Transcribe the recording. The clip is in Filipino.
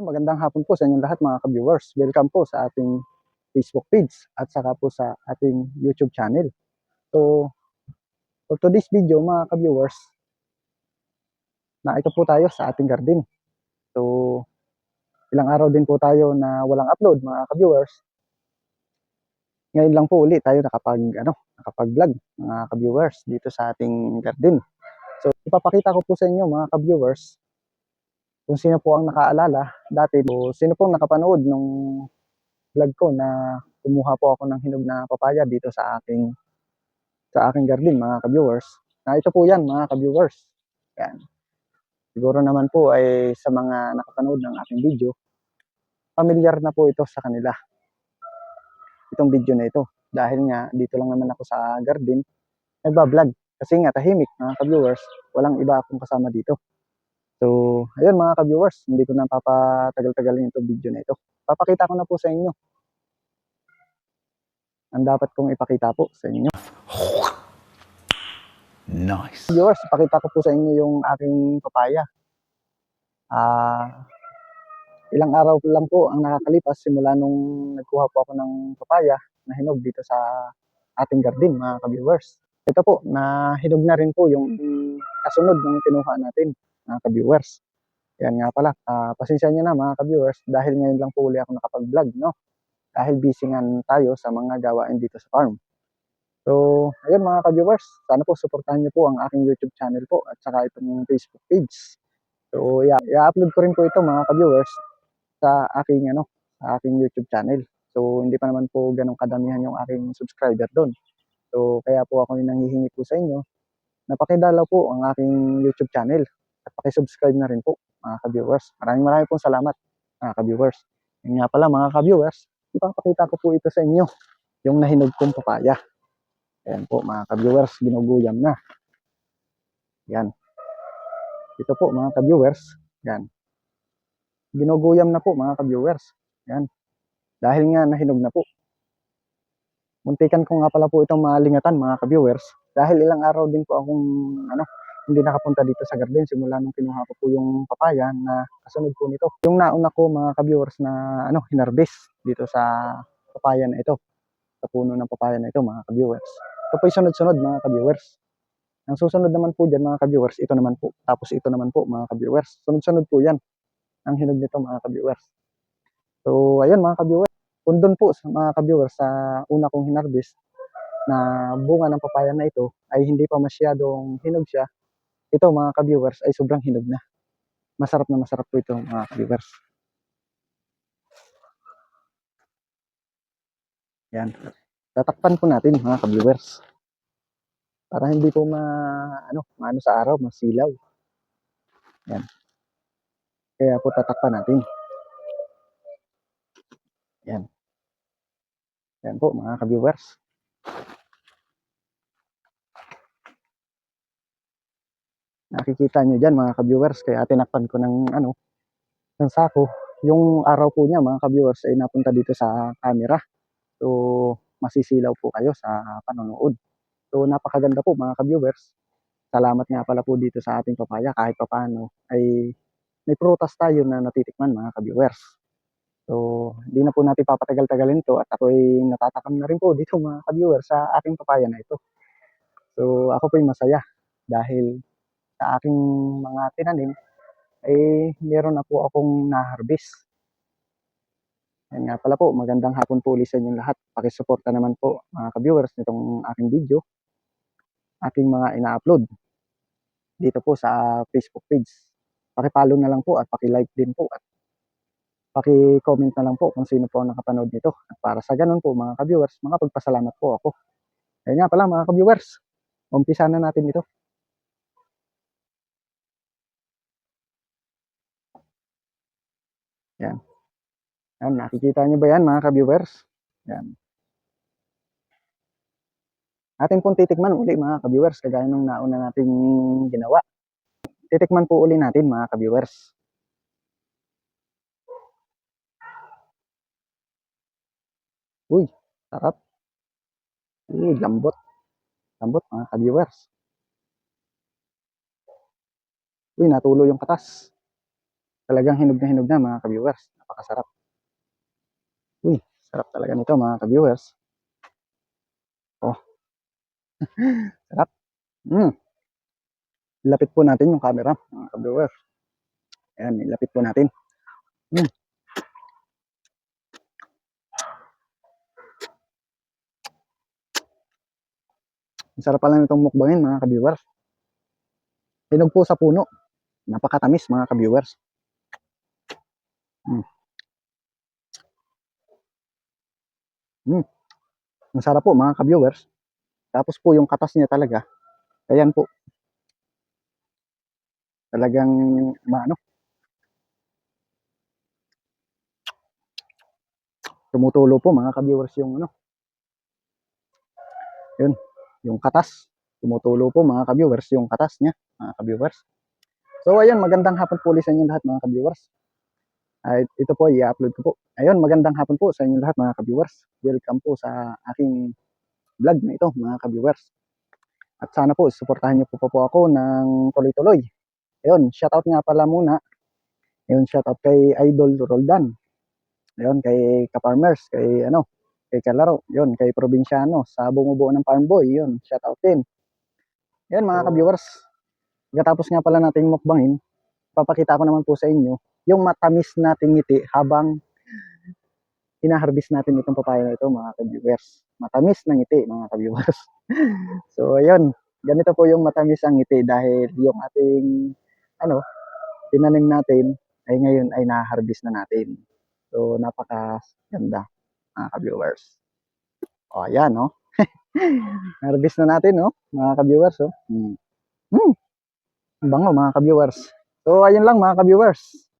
So, magandang hapon po sa inyong lahat mga ka-viewers. Welcome po sa ating Facebook page at saka po sa ating YouTube channel. So, for today's video mga ka-viewers, na ito po tayo sa ating garden. So, ilang araw din po tayo na walang upload mga ka-viewers. Ngayon lang po ulit tayo nakapag, ano, nakapag-vlog mga ka-viewers dito sa ating garden. So, ipapakita ko po sa inyo mga ka-viewers kung sino po ang nakaalala dati o sino pong nakapanood nung vlog ko na kumuha po ako ng hinog na papaya dito sa aking sa aking garden mga ka-viewers. Na ito po yan mga ka-viewers. Yan. Siguro naman po ay sa mga nakapanood ng aking video, familiar na po ito sa kanila. Itong video na ito. Dahil nga dito lang naman ako sa garden, nagbablog. Kasi nga tahimik mga ka-viewers, walang iba akong kasama dito. So, ayun mga ka-viewers, hindi ko na papatagal-tagalin itong video na ito. Papakita ko na po sa inyo. Ang dapat kong ipakita po sa inyo. Nice. Viewers, ipakita ko po sa inyo yung aking papaya. Ah, ilang araw lang po ang nakakalipas simula nung nagkuha po ako ng papaya na hinog dito sa ating garden mga ka-viewers. Ito po, na hinog na rin po yung kasunod ng kinuha natin mga ka-viewers. Yan nga pala, ah, pasensya nyo na mga ka-viewers dahil ngayon lang po uli ako nakapag-vlog, no? Dahil busy nga tayo sa mga gawain dito sa farm. So, ayun mga ka-viewers, sana po supportahan niyo po ang aking YouTube channel po at saka itong Facebook page. So, i- i-upload ko rin po ito mga ka-viewers sa aking ano, sa aking YouTube channel. So, hindi pa naman po ganong kadamihan yung aking subscriber doon. So, kaya po ako yung nanghihingi po sa inyo na pakidalaw po ang aking YouTube channel at pakisubscribe na rin po mga ka-viewers. Maraming maraming pong salamat mga ka-viewers. Yun nga pala mga ka-viewers, ipapakita ko po ito sa inyo yung nahinog kong papaya. Ayan po mga ka-viewers, ginuguyam na. Yan. Ito po mga ka-viewers, yan. Ginuguyam na po mga ka-viewers. Yan. Dahil nga nahinog na po. Muntikan ko nga pala po itong malingatan mga ka-viewers. Dahil ilang araw din po akong ano, hindi nakapunta dito sa garden simula nung kinuha ko po yung papaya na kasunod po nito. Yung nauna ko mga ka-viewers na ano, hinarbis dito sa papaya na ito. Sa puno ng papaya na ito mga ka-viewers. Ito po sunod-sunod mga ka-viewers. Ang susunod naman po dyan mga ka-viewers, ito naman po. Tapos ito naman po mga ka-viewers. Sunod-sunod po yan. Ang hinog nito mga ka-viewers. So, ayun mga ka-viewers. Kung doon po mga ka-viewers sa una kong hinarbis na bunga ng papaya na ito ay hindi pa masyadong hinog siya, ito mga ka-viewers ay sobrang hinog na. Masarap na masarap po ito mga ka-viewers. Yan. Tatakpan po natin mga ka-viewers. Para hindi po ma ano, maano sa araw, masilaw. Yan. Kaya po tatakpan natin. Yan. Yan po mga ka-viewers. Nakikita nyo dyan mga ka-viewers. Kaya tinakpan ko ng ano, ng sako. Yung araw po niya mga ka-viewers ay napunta dito sa camera. So, masisilaw po kayo sa panonood. So, napakaganda po mga ka-viewers. Salamat nga pala po dito sa ating papaya kahit papaano ay may prutas tayo na natitikman mga ka-viewers. So, hindi na po natin papatagal-tagalin to at ako ay natatakam na rin po dito mga ka-viewers sa aking papaya na ito. So, ako po ay masaya dahil sa aking mga tinanim ay meron na po akong na-harvest. Yan nga pala po, magandang hapon po ulit sa inyong lahat. Pakisuporta naman po mga ka-viewers nitong aking video, aking mga ina-upload dito po sa Facebook page. Pakipollow na lang po at paki-like din po at paki-comment na lang po kung sino po ang nakapanood nito. At para sa ganun po mga ka-viewers, mga pagpasalamat po ako. Ayun nga pala mga ka-viewers, umpisa na natin ito. Yan. Yan, nakikita niyo ba yan mga ka-viewers? Yan. Atin pong titikman uli mga ka-viewers kagaya nung nauna nating ginawa. Titikman po uli natin mga ka-viewers. Uy, sarap. Uy, lambot. Lambot mga ka-viewers. Uy, natulo yung katas. Talagang hinog na hinog na mga ka-viewers. Napakasarap. Uy, sarap talaga nito mga ka-viewers. Oh. sarap. Mm. Ilapit po natin yung camera mga ka-viewers. Ayan, ilapit po natin. Mm. Ang sarap pala nitong mukbangin mga ka-viewers. Hinog po sa puno. Napakatamis mga ka-viewers. Mm. Mm. Ang sarap po mga ka-viewers. Tapos po yung katas niya talaga. Ayan po. Talagang maano. Tumutulo po mga ka-viewers yung ano. Yun, yung katas. Tumutulo po mga ka-viewers yung katas niya, mga ka-viewers. So ayun, magandang hapon po ulit sa inyo lahat mga ka-viewers. Ay, ito po, i-upload ko po. Ayun, magandang hapon po sa inyo lahat mga ka-viewers. Welcome po sa aking vlog na ito mga ka-viewers. At sana po, suportahan niyo po, po, po ako ng tuloy-tuloy. Ayun, shoutout nga pala muna. Ayun, shoutout kay Idol Roldan. Ayun, kay Kaparmers, kay ano, kay Kalaro, yun, kay Probinsyano, sa bumubuo ng Farm Boy, yun, shoutout din. Yan mga ka-viewers, pagkatapos nga pala nating mukbangin, papakita ko naman po sa inyo yung matamis nating ngiti habang hinaharbis natin itong papaya na ito mga ka-viewers. Matamis na ngiti mga ka-viewers. so ayun, ganito po yung matamis ang ngiti dahil yung ating ano, tinanim natin ay ngayon ay naharbis na natin. So napaka ganda mga ka-viewers. O ayan no. Harvest na natin no, mga ka-viewers oh. Hmm. Hmm. Ang Bango mga ka-viewers. So ayun lang mga ka-viewers.